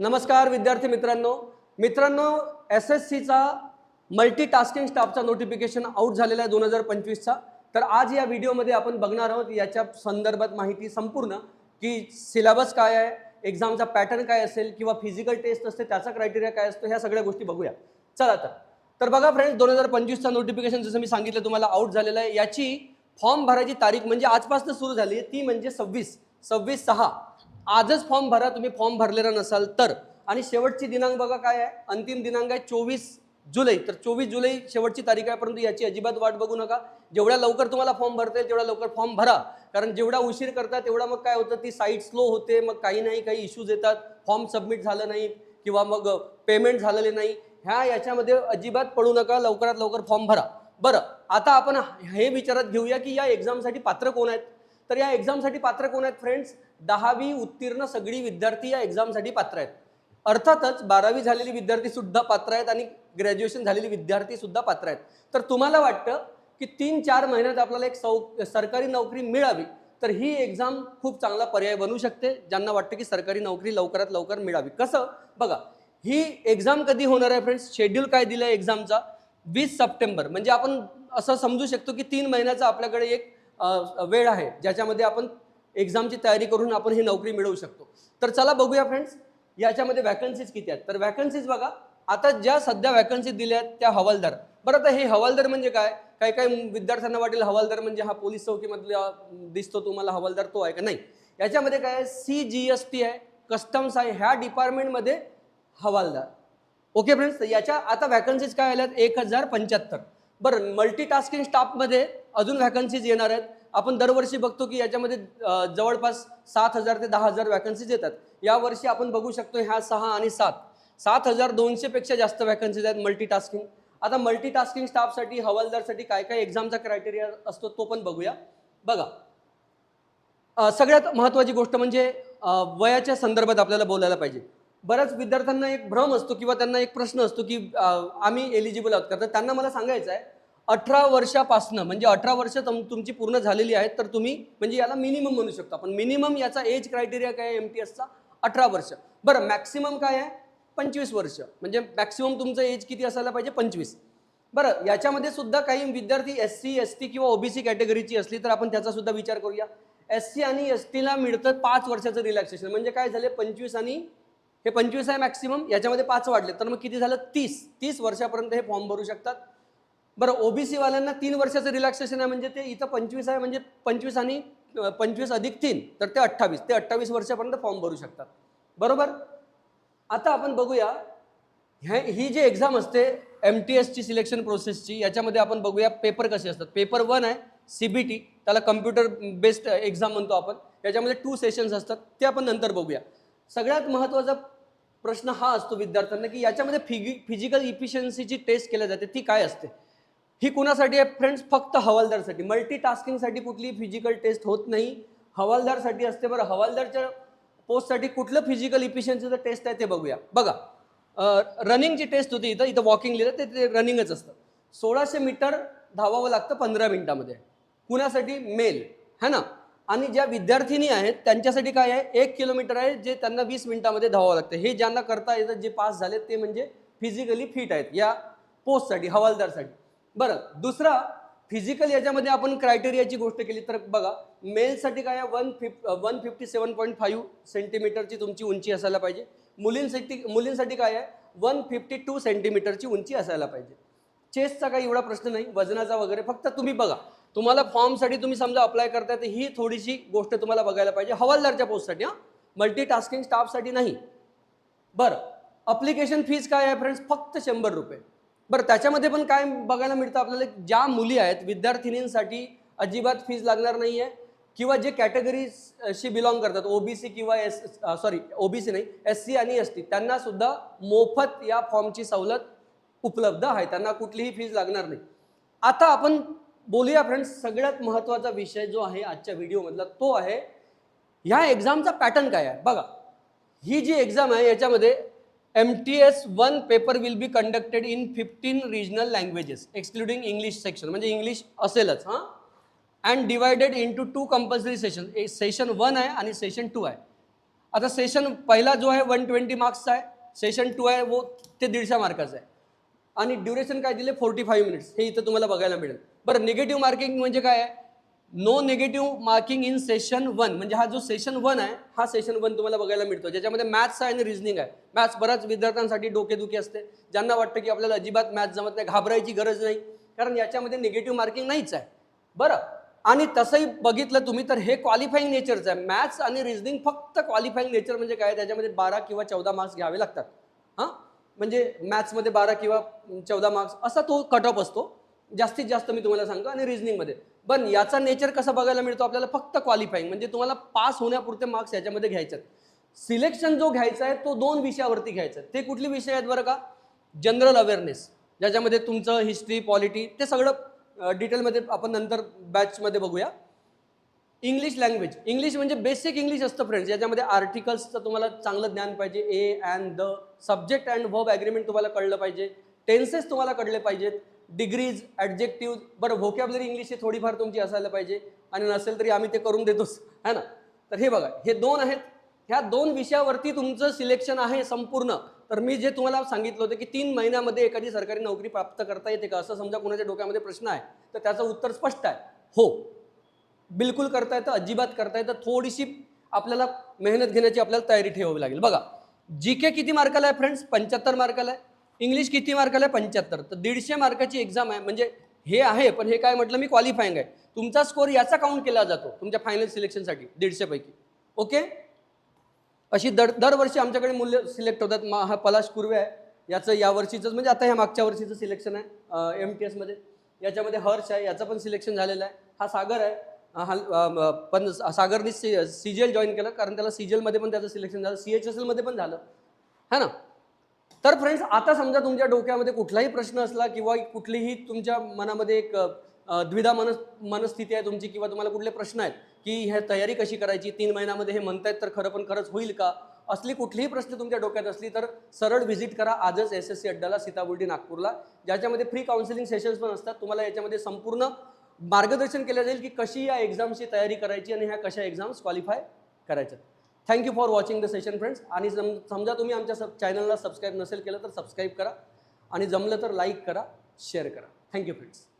नमस्कार विद्यार्थी मित्रांनो. मित्रांनो एस एस सीचा मल्टीटास्किंग स्टाफचा नोटिफिकेशन आउट झालेला आहे दोन हजार पंचवीसचा. तर आज या व्हिडिओमध्ये आपण बघणार आहोत याच्या संदर्भात माहिती संपूर्ण की सिलेबस काय आहे एक्झामचा पॅटर्न काय असेल किंवा फिजिकल टेस्ट असते त्याचा क्रायटेरिया काय असतो ह्या सगळ्या गोष्टी बघूया. चला तर. तर बघा फ्रेंड्स दोन हजार पंचवीसचा नोटिफिकेशन जसं मी सांगितलं तुम्हाला आउट झालेलं आहे. याची फॉर्म भरायची तारीख म्हणजे आजपासून सुरू झाली आहे ती म्हणजे सव्वीस. सव्वीस सहा. आजच फॉर्म भरा तुम्ही फॉर्म भरलेला नसाल तर. आणि शेवटची दिनांक बघा काय आहे. अंतिम दिनांक आहे चोवीस जुलै. तर चोवीस जुलै शेवटची तारीख आहे परंतु याची अजिबात वाट बघू नका. जेवढ्या लवकर तुम्हाला फॉर्म भरता येईल तेवढ्या लवकर फॉर्म भरा. कारण जेवढा उशीर करता तेवढा मग काय होतं ती साईट स्लो होते मग काही नाही काही इश्यूज येतात. फॉर्म सबमिट झालं नाही किंवा मग पेमेंट झालेले नाही. ह्या याच्यामध्ये अजिबात पडू नका लवकरात लवकर फॉर्म भरा. बरं आता आपण हे विचारात घेऊया की या एक्झामसाठी पात्र कोण आहेत? तर या एक्झामसाठी पात्र कोण आहेत फ्रेंड्स दहावी उत्तीर्ण सगळी विद्यार्थी या एक्झामसाठी पात्र आहेत. अर्थातच बारावी झालेली विद्यार्थी सुद्धा पात्र आहेत आणि ग्रॅज्युएशन झालेली विद्यार्थी सुद्धा पात्र आहेत. तर तुम्हाला वाटतं की तीन चार महिन्यात आपल्याला एक सौ सरकारी नोकरी मिळावी तर ही एक्झाम खूप चांगला पर्याय बनू शकते ज्यांना वाटतं की सरकारी नोकरी लवकरात लवकर मिळावी. कसं? बघा ही एक्झाम कधी होणार आहे फ्रेंड्स शेड्यूल काय दिलं आहे एक्झामचा वीस सप्टेंबर. म्हणजे आपण असं समजू शकतो की तीन महिन्याचा आपल्याकडे एक वेळ आहे ज्याच्यामध्ये आपण एक्झामची तयारी करून आपण ही नोकरी मिळवू शकतो. तर चला बघूया फ्रेंड्स याच्यामध्ये वॅकन्सीज किती आहेत? तर वॅकन्सीज बघा आता ज्या सध्या वॅकन्सी दिल्या आहेत त्या हवालदार. बरं आता हे हवालदार म्हणजे काय? काही काही विद्यार्थ्यांना वाटेल हवालदार म्हणजे हा पोलीस चौकीमधला दिसतो तुम्हाला हवालदार तो आहे का? नाही. याच्यामध्ये काय आहे? सी जी एस टी आहे कस्टम्स आहे ह्या डिपार्टमेंटमध्ये हवालदार. ओके फ्रेंड्स याच्या आता वॅकन्सीज काय आल्यात? एक हजार पंच्याहत्तर. बरं मल्टीटास्किंग स्टाफमध्ये अजून व्हॅकन्सीज येणार आहेत. आपण दरवर्षी बघतो की याच्यामध्ये जवळपास सात हजार ते दहा हजार वॅकन्सीज येतात. यावर्षी आपण बघू शकतो ह्या सहा आणि सात. सात हजार दोनशेपेक्षा जास्त वॅकन्सीज आहेत मल्टीटास्किंग आता मल्टीटास्किंग स्टाफसाठी हवालदारसाठी काय काय एक्झामचा क्रायटेरिया असतो तो पण बघूया. बघा. सगळ्यात महत्त्वाची गोष्ट म्हणजे वयाच्या संदर्भात आपल्याला बोलायला पाहिजे. बऱ्याच विद्यार्थ्यांना एक भ्रम असतो किंवा त्यांना एक प्रश्न असतो की आम्ही एलिजिबल आहोत. का तर त्यांना मला सांगायचं आहे अठरा वर्षापासनं म्हणजे अठरा वर्ष तुम तुमची पूर्ण झालेली आहेत तर तुम्ही म्हणजे याला मिनिमम म्हणू शकता. पण मिनिमम याचा एज क्रायटेरिया काय आहे एम टी एसचा अठरा वर्ष. बरं मॅक्सिमम काय आहे? पंचवीस वर्ष. म्हणजे मॅक्सिमम तुमचं एज किती असायला पाहिजे? पंचवीस. बरं याच्यामध्ये सुद्धा काही विद्यार्थी एस सी एस टी किंवा ओबीसी कॅटेगरीची असली तर आपण त्याचा सुद्धा विचार करूया. एस सी आणि एस टीला मिळतं पाच वर्षाचं रिलॅक्सेशन म्हणजे काय झाले? पंचवीस आणि हे पंचवीस आहे मॅक्सिमम याच्यामध्ये पाच वाढले. तर मग किती झालं? तीस. तीस वर्षापर्यंत हे फॉर्म भरू शकतात. बरं ओबीसी वाल्यांना तीन वर्षाचं रिलॅक्सेशन आहे म्हणजे ते इथं पंचवीस आहे म्हणजे पंचवीस आणि पंचवीस अधिक तीन तर ते अठ्ठावीस. ते अठ्ठावीस वर्षापर्यंत फॉर्म भरू शकतात. बरोबर? आता आपण बघूया ह्या ही जी एक्झाम असते एम टी एसची सिलेक्शन प्रोसेसची याच्यामध्ये आपण बघूया पेपर कसे असतात. पेपर वन आहे सी बी टी त्याला कम्प्युटर बेस्ड एक्झाम म्हणतो आपण. याच्यामध्ये टू सेशन्स असतात ते आपण नंतर बघूया. सगळ्यात महत्त्वाचा प्रश्न हा असतो विद्यार्थ्यांना की याच्यामध्ये फिगी फिजिकल इफिशियन्सीची टेस्ट केल्या जाते ती काय असते? ही कुणासाठी आहे? फ्रेंड्स फक्त हवालदारसाठी. मल्टीटास्किंगसाठी कुठली फिजिकल टेस्ट होत नाही. हवालदारसाठी असते बरं. हवालदारच्या पोस्टसाठी कुठलं फिजिकल इफिशियन्सीचं टेस्ट आहे ते बघूया. बघा. रनिंगची टेस्ट होती इथं. इथं वॉकिंग लिहिलं. ते ते रनिंगच असतं. सोळाशे मीटर धावावं लागतं पंधरा मिनिटामध्ये. कुणासाठी? मेल है ना? आणि ज्या विद्यार्थिनी आहेत त्यांच्यासाठी काय आहे? एक किलोमीटर आहे जे त्यांना वीस मिनिटामध्ये धावावं लागतं. हे ज्यांना करता येतं जे पास झाले ते म्हणजे फिजिकली फिट आहेत. या पोस्टसाठी हवालदारसाठी. बरं दुसरा फिजिकल याच्यामध्ये आपण क्रायटेरियाची गोष्ट केली तर बघा मेलसाठी काय आहे? One fif one fifty seven point five सेंटीमीटरची तुमची उंची असायला पाहिजे. मुलींसाठी मुलींसाठी काय आहे? वन फिफ्टी टू सेंटीमीटरची उंची असायला पाहिजे. चेस्टचा काही एवढा प्रश्न नाही वजनाचा वगैरे फक्त तुम्ही बघा. तुम्हाला फॉर्मसाठी तुम्ही समजा अप्लाय करताय तर ही थोडीशी गोष्ट तुम्हाला बघायला पाहिजे. हवालदारच्या पोस्टसाठी हां? मल्टीटास्किंग स्टाफसाठी नाही. बरं अप्लिकेशन फीज काय आहे फ्रेंड्स फक्त शंभर रुपये. बरं त्याच्यामध्ये पण काय बघायला मिळतं आपल्याला? ज्या मुली आहेत विद्यार्थिनींसाठी अजिबात फीज लागणार नाही आहे किंवा जे कॅटेगरीशी बिलॉंग करतात ओबीसी किंवा एस सॉरी ओबीसी नाही एस सी आणि एस टी त्यांना सुद्धा मोफत या फॉर्मची सवलत उपलब्ध आहे. त्यांना कुठलीही फीज लागणार नाही. आता आपण बोलूया फ्रेंड्स सगळ्यात महत्त्वाचा विषय जो आहे आजच्या व्हिडिओमधला तो आहे ह्या एक्झामचा पॅटर्न काय आहे? बघा ही जी एक्झाम आहे याच्यामध्ये M T S one paper will be conducted in fifteen regional languages excluding English section म्हणजे इंग्लिश असेलच हां? And divided into two compulsory session A session one आहे आणि सेशन टू आहे. आता सेशन पहिला जो आहे वन ट्वेंटी मार्क्सचा आहे. सेशन टू आहे वो ते दीडशे मार्काचा आहे. आणि ड्युरेशन काय दिले? फोर्टी फाईव्ह मिनिट्स हे इथं तुम्हाला बघायला मिळेल. बरं निगेटिव्ह मार्किंग म्हणजे काय आहे? No negative marking in session one म्हणजे हा जो सेशन वन आहे हा सेशन वन तुम्हाला बघायला मिळतो. ज्याच्यामध्ये मॅथ्स आहे आणि रिझनिंग आहे. मॅथ्स बऱ्याच विद्यार्थ्यांसाठी डोकेदुखी असते. ज्यांना वाटतं की आपल्याला अजिबात मॅथ्स जमत नाही घाबरायची गरज नाही. कारण याच्यामध्ये निगेटिव्ह मार्किंग नाहीच आहे. बरं. आणि तसंही बघितलं तुम्ही तर हे क्वालिफाईंग नेचरचं आहे. मॅथ्स आणि रिझनिंग फक्त क्वालिफाईंग नेचर म्हणजे काय? त्याच्यामध्ये बारा किंवा चौदा मार्क्स घ्यावे लागतात. हां? म्हणजे मॅथ्समध्ये बारा किंवा चौदा मार्क्स असा तो कट ऑफ असतो. जास्तीत जास्त मी तुम्हाला सांगतो आणि रिझनिंगमध्ये पण याचा नेचर कसा बघायला मिळतो आपल्याला? फक्त क्वालिफाईंग म्हणजे तुम्हाला पास होण्यापुरते मार्क्स याच्यामध्ये घ्यायचे आहेत. सिलेक्शन जो घ्यायचा आहे तो दोन विषयावरती घ्यायचा आहे. ते कुठले विषय आहेत बरं का? जनरल अवेअरनेस ज्याच्यामध्ये तुमचं हिस्ट्री पॉलिटी ते सगळं डिटेलमध्ये आपण नंतर बॅचमध्ये बघूया. इंग्लिश लँग्वेज इंग्लिश म्हणजे बेसिक इंग्लिश असतं फ्रेंड्स याच्यामध्ये आर्टिकल्सचं तुम्हाला चांगलं ज्ञान पाहिजे. A and the subject and verb agreement तुम्हाला कळलं पाहिजे. टेन्सेस तुम्हाला कळले पाहिजेत. डिग्रीज ॲडजेक्टिव्ह बरं व्होकॅबलरी इंग्लिश ही थोडीफार तुमची असायला पाहिजे. आणि नसेल तरी आम्ही ते करून देतोच है ना? तर हे बघा हे दोन आहेत. ह्या दोन विषयावरती तुमचं सिलेक्शन आहे संपूर्ण. तर मी जे तुम्हाला सांगितलं होतं की तीन महिन्यामध्ये एखादी सरकारी नोकरी प्राप्त करता येते का? असं समजा कोणाच्या डोक्यामध्ये प्रश्न आहे तर त्याचं उत्तर स्पष्ट आहे. हो. बिलकुल करता येतं अजिबात करता येतं. थोडीशी आपल्याला मेहनत घेण्याची आपल्याला तयारी ठेवावी लागेल. बघा जी के किती मार्काला आहे फ्रेंड्स पंच्याहत्तर मार्काला आहे इंग्लिश किती मार्काला आहे? पंच्याहत्तर. तर दीडशे मार्काची एक्झाम आहे. म्हणजे हे आहे पण हे काय म्हटलं? मी क्वालिफाईंग आहे. तुमचा स्कोर याचा काउंट केला जातो तुमच्या फायनल सिलेक्शनसाठी दीडशेपैकी ओके? अशी दर दरवर्षी आमच्याकडे मूल्य सिलेक्ट होतात. मा हा पलाश कुर्वे आहे. याचं यावर्षीचंच म्हणजे आता ह्या मागच्या वर्षीचं सिलेक्शन आहे एम टी एसमध्ये याच्यामध्ये हर्ष आहे याचं पण सिलेक्शन झालेलं आहे. हा सागर आहे. हा पण सागरने C C G L join केलं कारण त्याला सी जी एलमध्ये पण त्याचं सिलेक्शन झालं. सी एच एस एलमध्ये पण झालं. है ना? तर फ्रेंड्स आता समजा तुमच्या डोक्यामध्ये कुठलाही प्रश्न असला किंवा कुठलीही तुमच्या मनामध्ये एक द्विधा मन मनस्थिती आहे तुमची किंवा तुम्हाला कुठले प्रश्न आहेत की ह्या तयारी कशी करायची तीन महिन्यामध्ये हे म्हणतायत तर खरं पण खरंच होईल का? असली कुठलीही प्रश्न तुमच्या डोक्यात असली तर सरळ व्हिजिट करा. आजच एस एस सी अड्डाला सीताबुर्डी नागपूरला. ज्याच्यामध्ये फ्री काउन्सिलिंग सेशन्स पण असतात. तुम्हाला याच्यामध्ये संपूर्ण मार्गदर्शन केलं जाईल की कशी या एक्झामची तयारी करायची आणि ह्या कशा एक्झाम्स क्वालिफाय करायच्या. Thank you for watching the session friends आणि सम समजा तुम्ही आमच्या सब चॅनलला सबस्क्राईब नसेल केलं तर सबस्क्राईब करा. आणि जमलं तर लाईक करा शेअर करा. Thank you friends